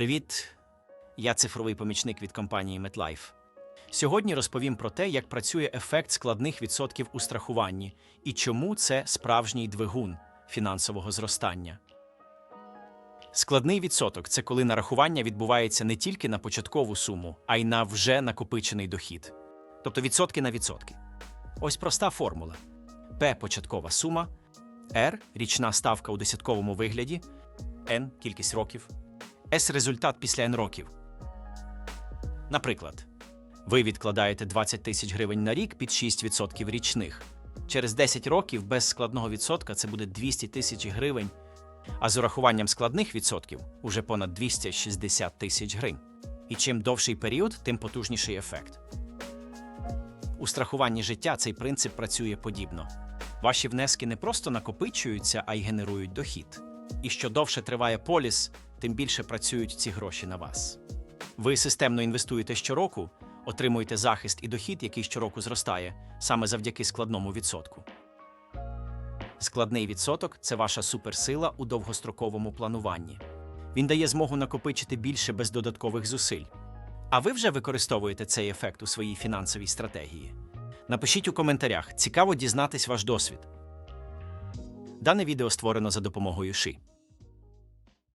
Привіт! Я цифровий помічник від компанії MetLife. Сьогодні розповім про те, як працює ефект складних відсотків у страхуванні і чому це справжній двигун фінансового зростання. Складний відсоток це коли нарахування відбувається не тільки на початкову суму, а й на вже накопичений дохід. Тобто відсотки на відсотки. Ось проста формула: П початкова сума, R річна ставка у десятковому вигляді, N кількість років, S результат після N років. Наприклад, ви відкладаєте 20 тисяч гривень на рік під 6% річних. Через 10 років без складного відсотка це буде 200 тисяч гривень, а з урахуванням складних відсотків уже понад 260 тисяч гривень. І чим довший період, тим потужніший ефект. У страхуванні життя цей принцип працює подібно. Ваші внески не просто накопичуються, а й генерують дохід. І що довше триває поліс, тим більше працюють ці гроші на вас. Ви системно інвестуєте щороку, отримуєте захист і дохід, який щороку зростає, саме завдяки складному відсотку. Складний відсоток це ваша суперсила у довгостроковому плануванні. Він дає змогу накопичити більше без додаткових зусиль. А ви вже використовуєте цей ефект у своїй фінансовій стратегії? Напишіть у коментарях, цікаво дізнатись ваш досвід. Дане відео створено за допомогою ШИ.